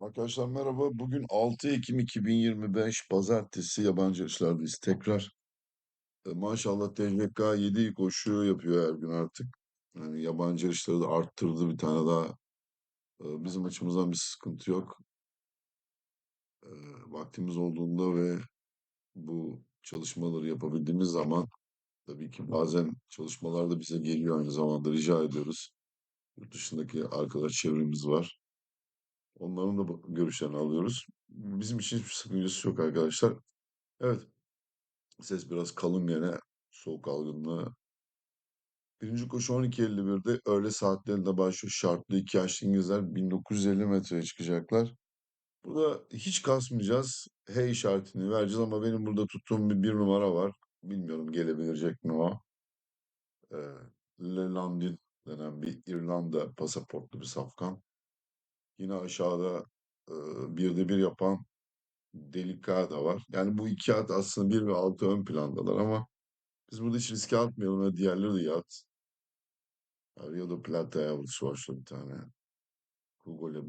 Arkadaşlar merhaba. Bugün 6 Ekim 2025 Pazartesi yabancı işlerdeyiz tekrar. E, maşallah TCK 7 koşu yapıyor her gün artık. Yani yabancı işleri de arttırdı bir tane daha. E, bizim açımızdan bir sıkıntı yok. E, vaktimiz olduğunda ve bu çalışmaları yapabildiğimiz zaman tabii ki bazen çalışmalar da bize geliyor aynı zamanda rica ediyoruz. Yurt dışındaki arkadaş çevremiz var. Onların da görüşlerini alıyoruz. Bizim için hiçbir sakıncası yok arkadaşlar. Evet, Ses biraz kalın gene. Soğuk algınlığı. Birinci koşu 12.51'de öğle saatlerinde başlıyor. Şartlı iki yaşlı İngilizler 1950 metreye çıkacaklar. Burada hiç kasmayacağız. H işaretini vereceğiz ama benim burada tuttuğum bir, bir numara var. Bilmiyorum gelebilecek mi o. Ee, Lelandin denen bir İrlanda pasaportlu bir safkan. Yine aşağıda e, birde bir yapan Delicada var. Yani bu iki at aslında bir ve altı ön plandalar ama Biz burada hiç riske atmayalım ve diğerleri de yat. Rio de Plata yavrusu var şurada bir tane. Hugo Le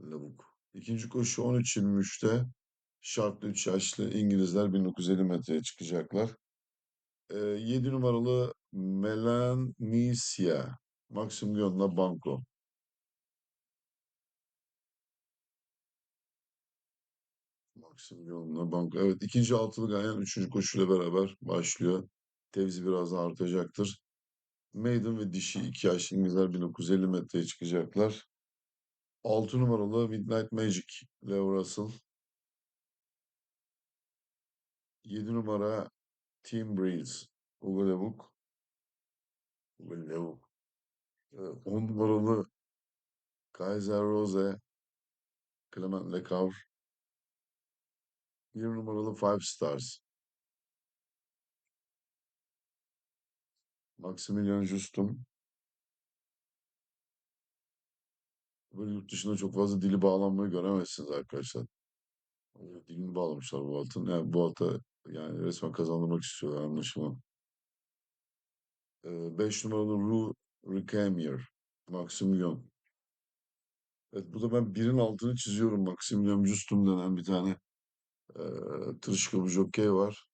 Lavuk. İkinci koşu 13.23'te şartlı 3 yaşlı İngilizler 1950 metreye çıkacaklar. Ee, 7 numaralı Melanisia. Maximilian'la Banco. Maximilian'la Banco. Evet ikinci altılı ganyan üçüncü koşuyla beraber başlıyor. Tevzi biraz daha artacaktır. Maiden ve dişi 2 yaşlı İngilizler 1950 metreye çıkacaklar. 6 numaralı Midnight Magic Leo Russell. 7 numara Team Breeze Ugo Lavuk. Ugo. Evet, 10 numaralı Kaiser Rose Clement Lecavre. 1 numaralı Five Stars Maximilian Justum. Böyle yurt dışında çok fazla dili bağlanmayı göremezsiniz arkadaşlar. Dilini bağlamışlar bu atın. Yani bu ata yani resmen kazandırmak istiyorlar anlaşılan. 5 numaralı Ru Ricamier Maximilian. Evet burada ben birin altını çiziyorum. Maximilian Justum denen bir tane e, tırışka bir jokey var.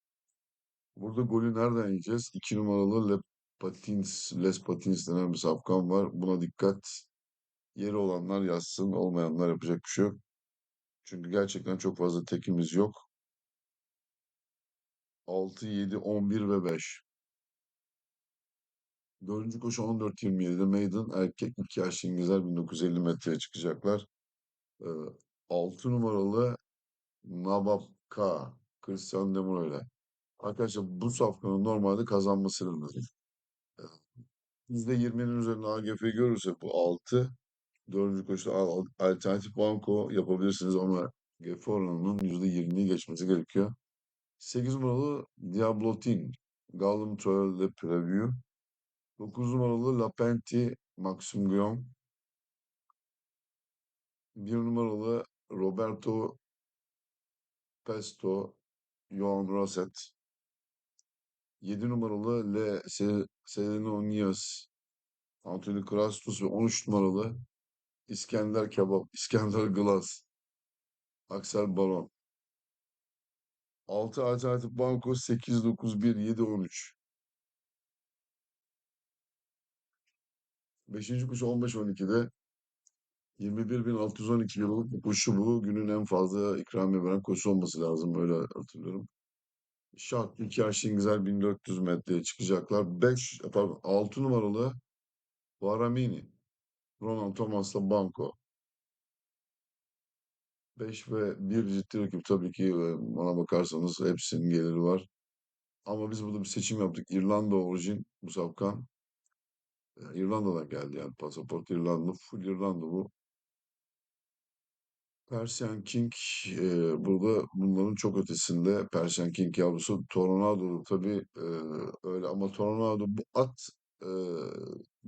Burada golü nereden yiyeceğiz? 2 numaralı Le Patins, Les Patins denen bir safkan var. Buna dikkat. Yeri olanlar yazsın, olmayanlar yapacak bir şey yok. Çünkü gerçekten çok fazla tekimiz yok. 6, 7, 11 ve 5. Dördüncü koşu 14.27'de Maiden erkek 2 yaşlı İngilizler 1950 metreye çıkacaklar. Ee, 6 numaralı Nabapka Christian Demuro ile. Arkadaşlar bu safkanın normalde kazanması lazım. %20'nin üzerinde AGF görürse bu 6. Dördüncü koşuda al- alternatif banko yapabilirsiniz ama GF oranının %20'yi geçmesi gerekiyor. 8 numaralı Diablotin Gallum Troyal Le Preview. 9 numaralı Lapenti Maxim Guillaume. 1 numaralı Roberto Pesto Johan Rosset. 7 numaralı Le Se- Selenonius Anthony Krastus ve 13 numaralı İskender Kebap, İskender Glass, Aksel Baron. 6 alternatif banko 8, 9, 1, 7, 13. 5. koşu 15-12'de 21.612 liralık bir koşu bu. Günün en fazla ikramiye veren koşu olması lazım. Öyle hatırlıyorum. 2 yaşlı İngilizler 1400 metreye çıkacaklar. 5, pardon 6 numaralı Varamini. Ronald Thomas'la Banco. 5 ve 1 ciddi rakip tabii ki bana bakarsanız hepsinin geliri var. Ama biz burada bir seçim yaptık. İrlanda orijin bu safkan. E, İrlanda'dan geldi yani pasaport İrlanda. Full İrlanda bu. Persian King e, burada bunların çok ötesinde Persian King yavrusu Tornado tabii e, öyle ama Tornado bu at e,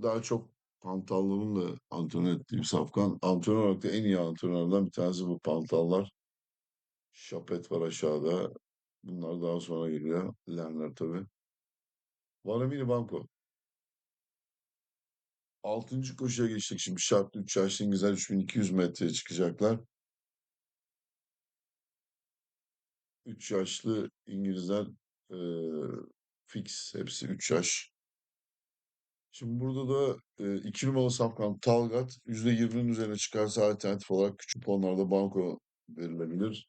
daha çok Pantallı'nın da antrenör ettiği bir safkan. Antrenör olarak da en iyi antrenörlerden bir tanesi bu Pantallar. Şapet var aşağıda. Bunlar daha sonra geliyor. Lerner tabii. Varamini Banco. Altıncı koşuya geçtik şimdi. Şartlı 3 yaşlı İngilizler 3200 metreye çıkacaklar. 3 yaşlı İngilizler eee fix. Hepsi 3 yaş. Şimdi burada da e, 2 numaralı safkan Talgat %20'nin üzerine çıkarsa alternatif olarak küçük fonlarda banko verilebilir.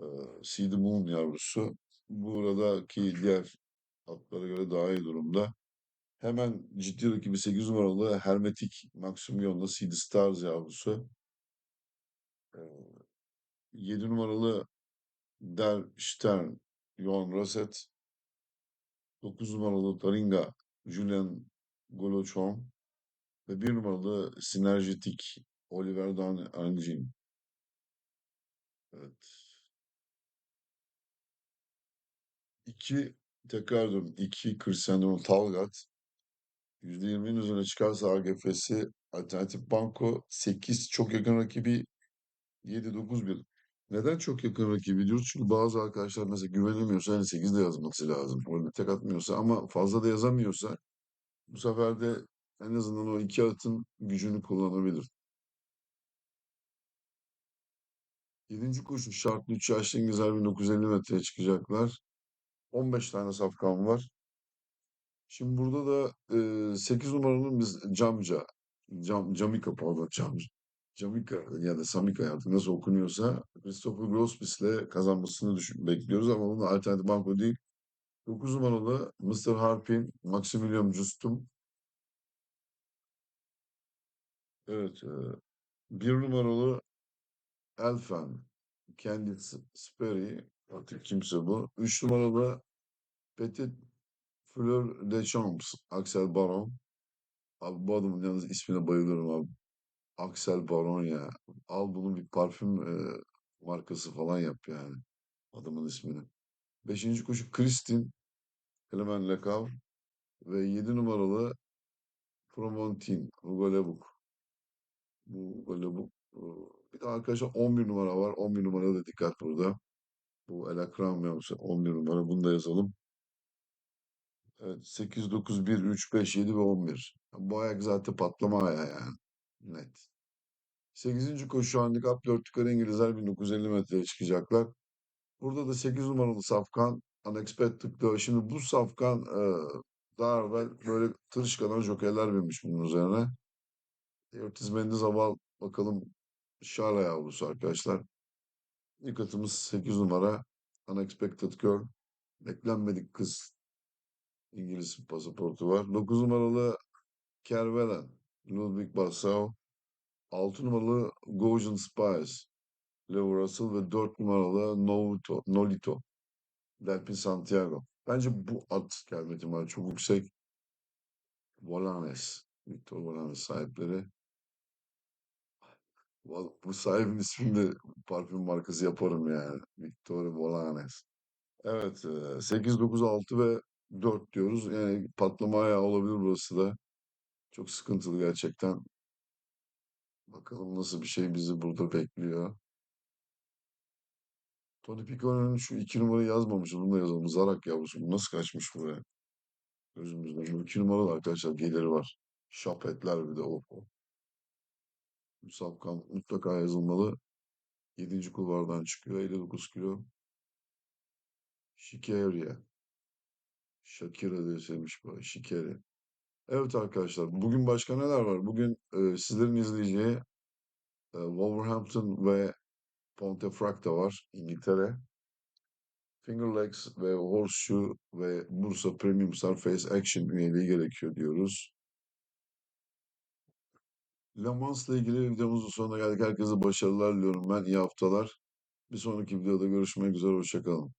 Eee Seed Moon yavrusu. Buradaki diğer atlara göre daha iyi durumda. Hemen ciddi rakibi 8 numaralı Hermetik Maximilian'la Seed Stars yavrusu. Eee 7 numaralı Der Stern Johan Rosset. 9 numaralı Taringa Julian Golochon ve 1 numaralı Sinerjetik Oliver Dan Angin. Evet. 2 tekrar ediyorum. 2 Cristiano Talgat %20'nin üzerine çıkarsa AGF'si Alternatif Banko 8 çok yakın rakibi 7-9-1. Neden çok yakın rakibi diyoruz? Çünkü bazı arkadaşlar mesela güvenemiyorsa hani 8 de yazması lazım. Orada tek atmıyorsa ama fazla da yazamıyorsa bu sefer de en azından o iki atın gücünü kullanabilir. Yedinci koşu şartlı 3 yaşlı İngilizler 1950 metreye çıkacaklar. 15 tane safkan var. Şimdi burada da e, 8 numaranın biz Camca, Cam, Camika pardon Camca. Jamaica ya da Samika artık nasıl okunuyorsa Christopher Grospis'le kazanmasını düşün, bekliyoruz ama bunun alternatif banko değil. 9 numaralı Mr. Harpin, Maximilian Justum. Evet. E, 1 numaralı Elfen, Candice Sperry. Artık kimse bu. 3 numaralı Petit Fleur de Champs, Axel Baron. Abi bu adamın yalnız ismine bayılıyorum abi. Axel Baron ya. Al bunun bir parfüm e, markası falan yap yani. Adamın ismini. Beşinci koşu Kristin, Clement Lecavre ve 7 numaralı Promontin, Hugo Lebuk. Bu Hugo Lebuk. Bir de arkadaşlar 11 numara var. 11 numarada da dikkat burada. Bu El Akram yavrusu 11 numara. Bunu da yazalım. Evet 8, 9, 1, 3, 5, 7 ve 11. Bu ayak zaten patlama ayağı yani. Net. 8. koşu handikap 4 yukarı İngilizler 1950 metreye çıkacaklar. Burada da 8 numaralı safkan Unexpected'da. Şimdi bu safkan e, daha evvel böyle tırışkadan jokerler binmiş bunun üzerine. Ortiz Mendiz Aval bakalım Şara yavrusu arkadaşlar. İlk atımız 8 numara Unexpected Girl. Beklenmedik kız. İngiliz pasaportu var. 9 numaralı Kervelen. Ludwig Bassau. 6 numaralı Gaussian Spies. Leo Russell ve 4 numaralı Nolito, Nolito. Delpin Santiago. Bence bu at gelme ihtimali çok yüksek. Volanes. Victor Volanes sahipleri. Bu sahibin ismini de parfüm markası yaparım yani. Victor Volanes. Evet. e, 8, 9, 6 ve 4 diyoruz. Yani patlama ayağı olabilir burası da. Çok sıkıntılı gerçekten. Bakalım nasıl bir şey bizi burada bekliyor. Tony Picco'nun şu iki numarayı yazmamış. Bunu da yazalım. Zarak yavrusu. Bu nasıl kaçmış buraya? Gözümüzden. Bu iki numaralı arkadaşlar geliri var. Şapetler bir de o. o. Bu safkan mutlaka yazılmalı. Yedinci kulvardan çıkıyor. 59 kilo. Şikeriye. Shakira diye sevmiş bu. Şikeri. Evet arkadaşlar. Bugün başka neler var? Bugün e, sizlerin izleyeceği e, Wolverhampton ve Pontefract var. İngiltere. Fingerlegs ve Horseshoe ve Bursa Premium Star Face Action üyeliği gerekiyor diyoruz. Le Mans'la ilgili videomuzun sonuna geldik. Herkese başarılar diliyorum ben. İyi haftalar. Bir sonraki videoda görüşmek üzere. Hoşçakalın.